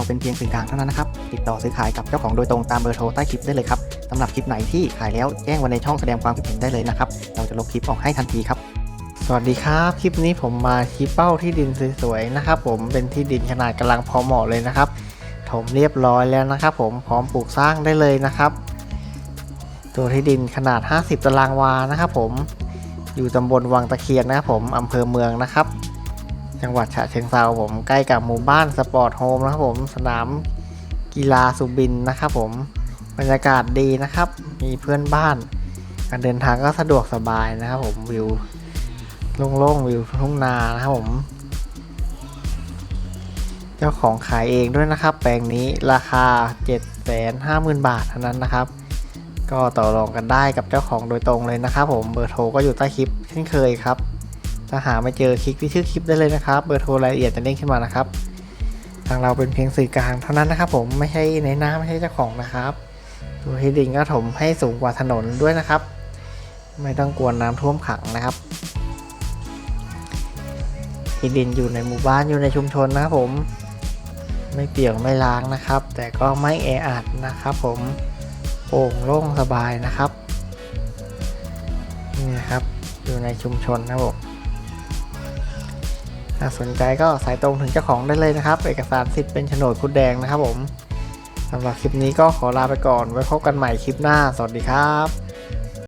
เราเป็นเพียงสื่อกลางเท่านั้นนะครับ ติดต่อซื้อขายกับเจ้าของโดยตรงตามเบอร์โทรใต้คลิปได้เลยครับสำหรับคลิปไหนที่ขายแล้วแจ้งไว้ในช่องแสดงความคิดเห็นได้เลยนะครับ เราจะลบคลิปออกให้ทันทีครับ สวัสดีครับ คลิปนี้ผมมาชี้เป้าที่ดินสวยๆนะครับ ผมเป็นที่ดินขนาดกำลังพอเหมาะเลยนะครับ ถมเรียบร้อยแล้วนะครับ ผมพร้อมปลูกสร้างได้เลยนะครับ ตัวที่ดินขนาด 50 ตารางวานะครับ ผมอยู่ตำบลวังตะเคียนนะครับผมอำเภอเมืองนะครับ จังหวัดฉะเชิงเทราผมใกล้กับหมู่บ้านสปอร์ตโฮมนะครับผมสนามกีฬาสุบินนะครับผมบรรยากาศดีนะครับ มีเพื่อนบ้าน การเดินทางก็สะดวกสบายนะครับผมวิวโล่งๆวิวทุ่งนานะครับผม เจ้าของขายเองด้วยนะครับ แปลงนี้ราคา 750,000 บาทเท่านั้นนะครับ ก็ต่อรองกันได้กับเจ้าของโดยตรงเลยนะครับผมเบอร์โทรก็อยู่ใต้คลิปเช่นเคยครับ ถ้าหาไม่เจอคลิกที่ชื่อคลิปได้เลยนะครับเบอร์โทรรายละเอียดจะเด้งขึ้นมานะครับ ทางเราเป็นเพียงสื่อกลางเท่านั้นนะครับผมไม่ใช่ในน้าไม่ใช่เจ้าของนะครับตัวที่ดินก็ถมให้สูงกว่าถนนด้วยนะครับ ไม่ต้องกลัวน้ำท่วมขังนะครับที่ดินอยู่ในหมู่บ้านอยู่ในชุมชนนะครับผม ไม่เปียกไม่ล้างนะครับ แต่ก็ไม่แออัดนะครับ ผมโป่งโล่งสบายนะครับนี่นะครับ อยู่ในชุมชนนะครับผม ถ้าสนใจก็สายตรงถึงเจ้าของได้เลยนะครับ เอกสารสิทธิ์เป็นโฉนดคุดแดงนะครับผมสำหรับคลิปนี้ก็ขอลาไปก่อน ไว้พบกันใหม่คลิปหน้า สวัสดีครับ